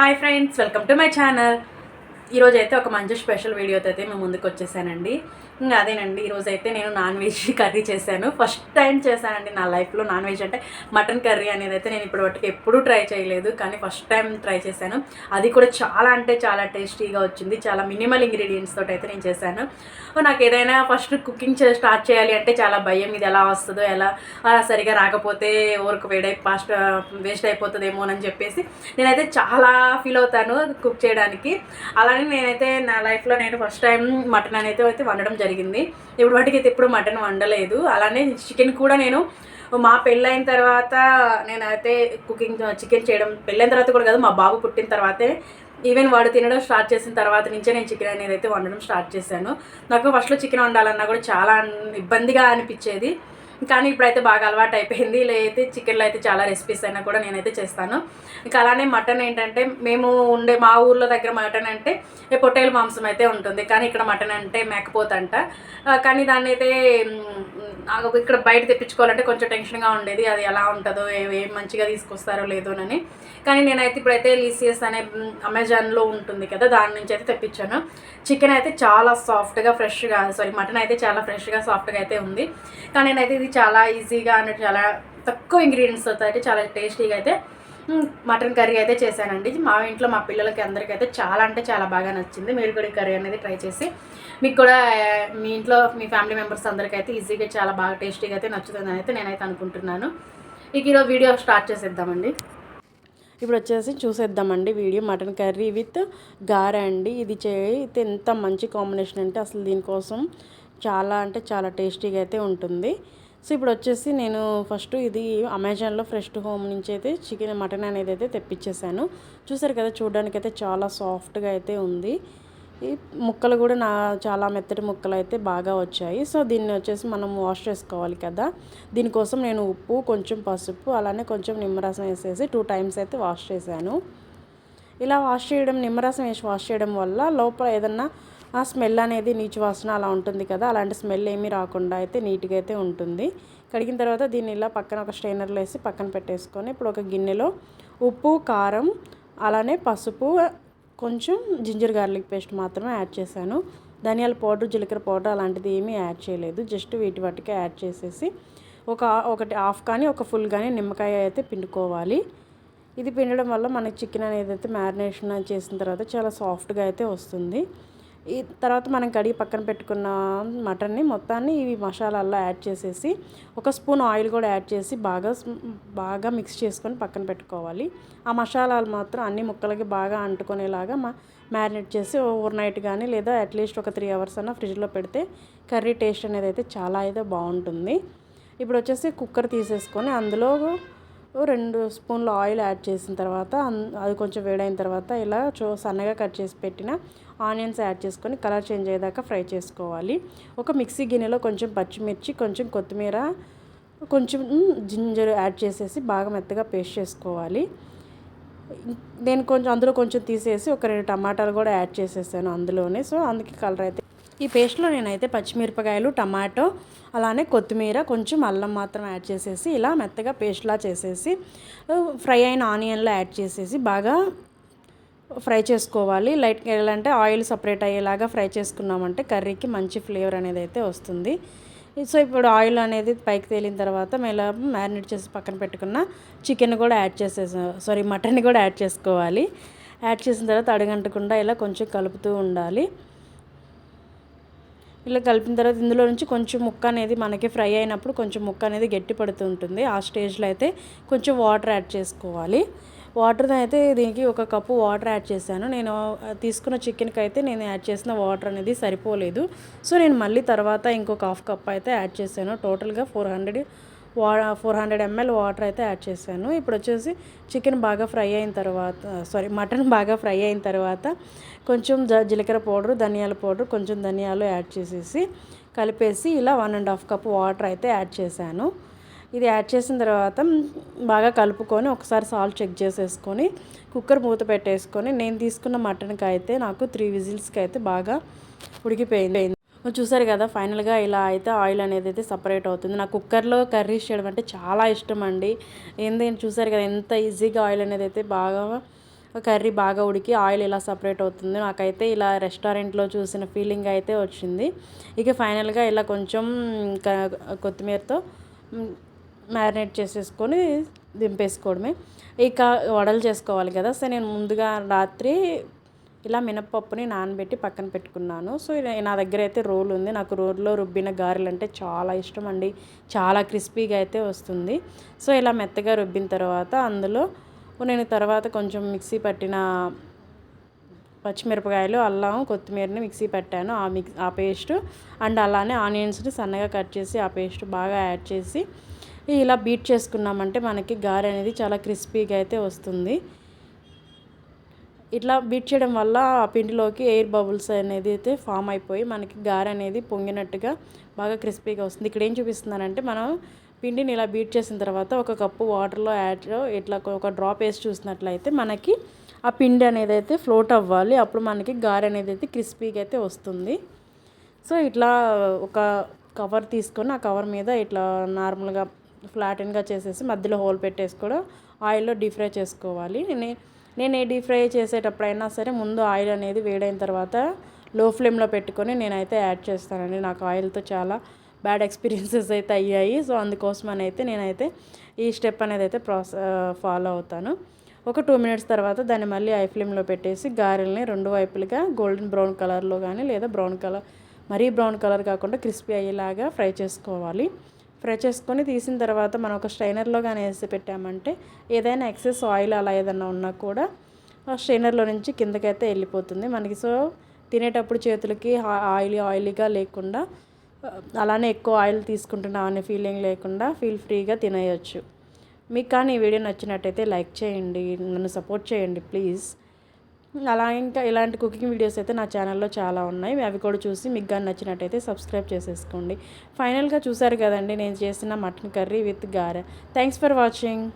Hi friends welcome to my channel ఈరోజు అయితే ఒక మంచి స్పెషల్ వీడియోతో అయితే మేము ముందుకు వచ్చేసానండి. ఇంకా అదేనండి. ఈరోజు అయితే నేను నాన్ వెజ్ కర్రీ చేశాను. ఫస్ట్ టైం చేశానండి నా లైఫ్లో నాన్ వెజ్ అంటే మటన్ కర్రీ అనేది అయితే నేను ఇప్పటి వరకు ఎప్పుడూ ట్రై చేయలేదు కానీ ఫస్ట్ టైం ట్రై చేశాను. అది కూడా చాలా అంటే చాలా టేస్టీగా వచ్చింది. చాలా మినిమల్ ఇంగ్రీడియంట్స్ తోటి అయితే నేను చేశాను. నాకు ఏదైనా ఫస్ట్ కుకింగ్ స్టార్ట్ చేయాలి అంటే చాలా భయం. ఇది ఎలా వస్తుందో ఎలా సరిగా రాకపోతే ఊరికి వేడై ఫాస్ట్ వేస్ట్ అయిపోతుందేమో అని చెప్పేసి నేనైతే చాలా ఫీల్ అవుతాను కుక్ చేయడానికి. అలానే నేనైతే నా లైఫ్లో నేను ఫస్ట్ టైం మటన్ అనేది అయితే వండడం జరిగింది. జరిగింది. ఇప్పుడు వాటికి అయితే ఎప్పుడు మటన్ వండలేదు. అలానే చికెన్ కూడా నేను మా పెళ్ళైన తర్వాత నేనైతే కుకింగ్ చికెన్ చేయడం పెళ్ళైన తర్వాత కూడా కాదు మా బాబు పుట్టిన తర్వాతే ఈవెన్ వాడు తినడం స్టార్ట్ చేసిన తర్వాత నుంచే నేను చికెన్ అనేది అయితే వండడం స్టార్ట్ చేశాను. నాకు ఫస్ట్లో చికెన్ వండాలన్నా కూడా చాలా ఇబ్బందిగా అనిపించేది. కానీ ఇప్పుడైతే బాగా అలవాటు అయిపోయింది ఇలా అయితే చికెన్లో అయితే చాలా రెసిపీస్ అయినా కూడా నేనైతే చేస్తాను. ఇంకా అలానే మటన్ ఏంటంటే మేము ఉండే మా ఊర్లో దగ్గర మటన్ అంటే పొట్టేలు మాంసం అయితే ఉంటుంది. కానీ ఇక్కడ మటన్ అంటే మేకపోతంట. కానీ దాన్ని అయితే నాకు ఇక్కడ బయట తెప్పించుకోవాలంటే కొంచెం టెన్షన్గా ఉండేది. అది ఎలా ఉంటుందో ఏం మంచిగా తీసుకొస్తారో లేదోనని కానీ నేనైతే ఇప్పుడైతే లీసియస్ అనే అమెజాన్లో ఉంటుంది కదా దాని నుంచి అయితే తెప్పించాను. చికెన్ అయితే చాలా సాఫ్ట్గా ఫ్రెష్గా సారీ మటన్ అయితే చాలా ఫ్రెష్గా సాఫ్ట్గా అయితే ఉంది. కానీ నేనైతే ఇది చాలా ఈజీగా అన్నట్టు చాలా తక్కువ ఇంగ్రీడియంట్స్తో అయితే చాలా టేస్టీగా అయితే మటన్ కర్రీ అయితే చేశానండి. మా ఇంట్లో మా పిల్లలకి అందరికీ అయితే చాలా అంటే చాలా బాగా నచ్చింది. మీరు కూడా ఈ కర్రీ అనేది ట్రై చేసి మీకు కూడా మీ ఇంట్లో మీ ఫ్యామిలీ మెంబర్స్ అందరికీ అయితే ఈజీగా చాలా బాగా టేస్టీగా అయితే నచ్చుతుందని అయితే నేనైతే అనుకుంటున్నాను. ఇక ఈరోజు వీడియో స్టార్ట్ చేసేద్దామండి. ఇప్పుడు వచ్చేసి చూసేద్దామండి వీడియో. మటన్ కర్రీ విత్ గారె అండి. ఇది చేయితే ఎంత మంచి కాంబినేషన్ అంటే అసలు దీనికోసం చాలా అంటే చాలా టేస్టీగా అయితే ఉంటుంది. సో ఇప్పుడు వచ్చేసి నేను ఫస్ట్ ఇది అమెజాన్లో ఫ్రెష్ హోమ్ నుంచి అయితే చికెన్ మటన్ అనేది అయితే తెప్పించేసాను చూసారు కదా చూడడానికి అయితే చాలా సాఫ్ట్గా అయితే ఉంది. ఈ ముక్కలు కూడా నా చాలా మెత్తటి ముక్కలు అయితే బాగా వచ్చాయి. సో దీన్ని వచ్చేసి మనం వాష్ చేసుకోవాలి కదా. దీనికోసం నేను ఉప్పు కొంచెం పసుపు అలానే కొంచెం నిమ్మరసం వేసేసి టూ టైమ్స్ అయితే వాష్ చేశాను. ఇలా వాష్ చేయడం నిమ్మరసం వేసి వాష్ చేయడం వల్ల లోపల ఏదన్నా ఆ స్మెల్ అనేది నీచు వాసన అలా ఉంటుంది కదా అలాంటి స్మెల్ ఏమీ రాకుండా అయితే నీట్గా అయితే ఉంటుంది. కడిగిన తర్వాత దీన్ని ఇలా పక్కన ఒక స్ట్రైనర్లో వేసి పక్కన పెట్టేసుకొని ఇప్పుడు ఒక గిన్నెలో ఉప్పు కారం అలానే పసుపు కొంచెం జింజర్ గార్లిక్ పేస్ట్ మాత్రమే యాడ్ చేశాను. ధనియాల పౌడర్ జీలకర్ర పౌడర్ అలాంటిది ఏమీ యాడ్ చేయలేదు. జస్ట్ వీటి వాటికే యాడ్ చేసేసి ఒక ఒకటి హాఫ్ కానీ ఒక ఫుల్ కానీ నిమ్మకాయ అయితే పిండుకోవాలి. ఇది పిండడం వల్ల మనకి చికెన్ అనేది అయితే మ్యారినేషన్ చేసిన తర్వాత చాలా సాఫ్ట్గా అయితే వస్తుంది. ఈ తర్వాత మనం కడిగి పక్కన పెట్టుకున్న మటన్ని మొత్తాన్ని ఇవి మసాలాల్లో యాడ్ చేసేసి ఒక స్పూన్ ఆయిల్ కూడా యాడ్ చేసి బాగా బాగా మిక్స్ చేసుకొని పక్కన పెట్టుకోవాలి. ఆ మసాలాలు మాత్రం అన్ని ముక్కలకి బాగా అంటుకునేలాగా మా మ్యారినేట్ చేసి ఓవర్ నైట్ కానీ లేదా అట్లీస్ట్ ఒక త్రీ అవర్స్ అన్న ఫ్రిడ్జ్లో పెడితే కర్రీ టేస్ట్ అనేది అయితే చాలా అయితే బాగుంటుంది. ఇప్పుడు వచ్చేసి కుక్కర్ తీసేసుకొని అందులో రెండు స్పూన్లు ఆయిల్ యాడ్ చేసిన తర్వాత అన్- అది కొంచెం వేడైన తర్వాత ఇలా చో సన్నగా కట్ చేసి పెట్టిన ఆనియన్స్ యాడ్ చేసుకొని కలర్ చేంజ్ అయ్యేదాకా ఫ్రై చేసుకోవాలి. ఒక మిక్సీ గిన్నెలో కొంచెం పచ్చిమిర్చి కొంచెం కొత్తిమీర కొంచెం జింజర్ యాడ్ చేసేసి బాగా మెత్తగా పేస్ట్ చేసుకోవాలి. నేను కొంచెం అందులో కొంచెం తీసేసి ఒక రెండు టమాటాలు కూడా యాడ్ చేసేసాను అందులోనే. సో అందుకే కలర్ అయితే ఈ పేస్ట్లో నేనైతే పచ్చిమిరపకాయలు టమాటో అలానే కొత్తిమీర కొంచెం అల్లం మాత్రం యాడ్ చేసేసి ఇలా మెత్తగా పేస్ట్లా చేసేసి ఫ్రై అయిన ఆనియన్లో యాడ్ చేసేసి బాగా ఫ్రై చేసుకోవాలి. లైట్గా ఎలా అంటే ఆయిల్ సపరేట్ అయ్యేలాగా ఫ్రై చేసుకున్నామంటే కర్రీకి మంచి ఫ్లేవర్ అనేది అయితే వస్తుంది. సో ఇప్పుడు ఆయిల్ అనేది పైకి తేలిన తర్వాత మేము మ్యారినేట్ చేసి పక్కన పెట్టుకున్న చికెన్ కూడా యాడ్ చేసేసా సారీ మటన్ కూడా యాడ్ చేసుకోవాలి. యాడ్ చేసిన తర్వాత అడగంటకుండా ఇలా కొంచెం కలుపుతూ ఉండాలి. ఇలా కలిపిన తర్వాత ఇందులో నుంచి కొంచెం ముక్క అనేది మనకి ఫ్రై అయినప్పుడు కొంచెం ముక్క అనేది గట్టి పడుతూ ఉంటుంది. ఆ స్టేజ్లో అయితే కొంచెం వాటర్ యాడ్ చేసుకోవాలి. వాటర్ అయితే దీనికి ఒక కప్పు వాటర్ యాడ్ చేశాను. నేను తీసుకున్న చికెన్కి అయితే నేను యాడ్ చేసిన వాటర్ అనేది సరిపోలేదు. సో నేను మళ్ళీ తర్వాత ఇంకొక హాఫ్ కప్ అయితే యాడ్ చేశాను. టోటల్గా ఫోర్ హండ్రెడ్ వా ఫోర్ హండ్రెడ్ ఎంఎల్ వాటర్ అయితే యాడ్ చేశాను. ఇప్పుడు వచ్చేసి చికెన్ బాగా ఫ్రై అయిన తర్వాత సారీ మటన్ బాగా ఫ్రై అయిన తర్వాత కొంచెం జ- జీలకర్ర పౌడర్ ధనియాల పౌడర్ కొంచెం ధనియాలు యాడ్ చేసేసి కలిపేసి ఇలా one and half cup water అయితే యాడ్ చేశాను. ఇది యాడ్ చేసిన తర్వాత బాగా కలుపుకొని ఒకసారి సాల్ట్ చెక్ చేసేసుకొని కుక్కర్ మూత పెట్టేసుకొని నేను తీసుకున్న మటన్కి అయితే నాకు త్రీ విజిల్స్కి అయితే బాగా ఉడికిపోయింది. చూసారు కదా ఫైనల్గా ఇలా అయితే ఆయిల్ అనేది అయితే సపరేట్ అవుతుంది. నాకు కుక్కర్లో కర్రీస్ చేయడం అంటే చాలా ఇష్టం అండి. ఏంటంటే చూసారు కదా ఎంత ఈజీగా ఆయిల్ అనేది అయితే బాగా కర్రీ బాగా ఉడికి ఆయిల్ ఇలా సపరేట్ అవుతుంది. నాకైతే ఇలా రెస్టారెంట్లో చూసిన ఫీలింగ్ అయితే వచ్చింది. ఇక ఫైనల్గా ఇలా కొంచెం కొత్తిమీరతో మ్యారినేట్ చేసేసుకొని దింపేసుకోవడమే. ఇక వడలు చేసుకోవాలి కదా సో నేను ముందుగా రాత్రి ఇలా మినప్పప్పుని నానబెట్టి పక్కన పెట్టుకున్నాను. సో ఇలా నా దగ్గర అయితే రోల్ ఉంది. నాకు రోల్లో రుబ్బిన గారెలు అంటే చాలా ఇష్టం అండి. చాలా క్రిస్పీగా అయితే వస్తుంది. సో ఇలా మెత్తగా రుబ్బిన తర్వాత అందులో నేను తర్వాత కొంచెం మిక్సీ పట్టిన పచ్చిమిరపకాయలు అల్లం కొత్తిమీరని మిక్సీ పెట్టాను. ఆ మిక్స్ ఆ పేస్ట్ అండ్ అలానే ఆనియన్స్ని సన్నగా కట్ చేసి ఆ పేస్ట్ బాగా యాడ్ చేసి ఇలా బీట్ చేసుకున్నామంటే మనకి గారె అనేది చాలా క్రిస్పీగా అయితే వస్తుంది. ఇట్లా బీట్ చేయడం వల్ల ఆ పిండిలోకి ఎయిర్ బబుల్స్ అనేది అయితే ఫామ్ అయిపోయి మనకి గారె అనేది పొంగినట్టుగా బాగా క్రిస్పీగా వస్తుంది. ఇక్కడ ఏం చూపిస్తున్నానంటే మనం పిండిని ఇలా బీట్ చేసిన తర్వాత ఒక కప్పు వాటర్లో యాడ్ ఇట్లా ఒక డ్రాప్ వేసి చూసినట్లయితే మనకి ఆ పిండి అనేది అయితే ఫ్లోట్ అవ్వాలి. అప్పుడు మనకి గారె అనేది అయితే క్రిస్పీగా అయితే వస్తుంది. సో ఇట్లా ఒక కవర్ తీసుకొని ఆ కవర్ మీద ఇట్లా నార్మల్గా ఫ్లాటెన్గా చేసేసి మధ్యలో హోల్ పెట్టేసి కూడా ఆయిల్లో డీప్ ఫ్రై చేసుకోవాలి. నేను నేను ఏ డీప్ ఫ్రై చేసేటప్పుడైనా సరే ముందు ఆయిల్ అనేది వేడైన తర్వాత లో ఫ్లేమ్లో పెట్టుకొని నేనైతే యాడ్ చేస్తానండి. నాకు ఆయిల్తో చాలా బ్యాడ్ ఎక్స్పీరియన్సెస్ అయితే అయ్యాయి. సో అందుకోసం అని అయితే నేనైతే ఈ స్టెప్ అనేది అయితే ప్రాసెస్ ఫాలో అవుతాను. ఒక టూ మినిట్స్ తర్వాత దాన్ని మళ్ళీ ఐ ఫ్లేమ్లో పెట్టేసి గారెల్ని రెండు వైపులుగా గోల్డెన్ బ్రౌన్ కలర్లో కానీ లేదా బ్రౌన్ కలర్ మరీ బ్రౌన్ కలర్ కాకుండా క్రిస్పీ అయ్యేలాగా ఫ్రై చేసుకోవాలి. ఫ్రై చేసుకొని తీసిన తర్వాత మనం ఒక స్ట్రైనర్లో కానీ వేసి పెట్టామంటే ఏదైనా ఎక్సెస్ ఆయిల్ అలా ఏదైనా ఉన్నా కూడా ఆ స్ట్రైనర్లో నుంచి కిందకైతే వెళ్ళిపోతుంది. మనకి సో తినేటప్పుడు చేతులకి ఆయిలీ ఆయిలీగా లేకుండా అలానే ఎక్కువ ఆయిల్ తీసుకుంటున్నాం అనే ఫీలింగ్ లేకుండా ఫీల్ ఫ్రీగా తినేయచ్చు. మీకు కానీ ఈ వీడియో నచ్చినట్టయితే లైక్ చేయండి నన్ను సపోర్ట్ చేయండి ప్లీజ్. అలా ఇంకా ఇలాంటి కుకింగ్ వీడియోస్ అయితే నా ఛానల్లో చాలా ఉన్నాయి. అవి కూడా చూసి మీకు కానీ నచ్చినట్టయితే సబ్స్క్రైబ్ చేసేసుకోండి. ఫైనల్గా చూసారు కదండి నేను చేసిన mutton curry with గారె. Thanks for watching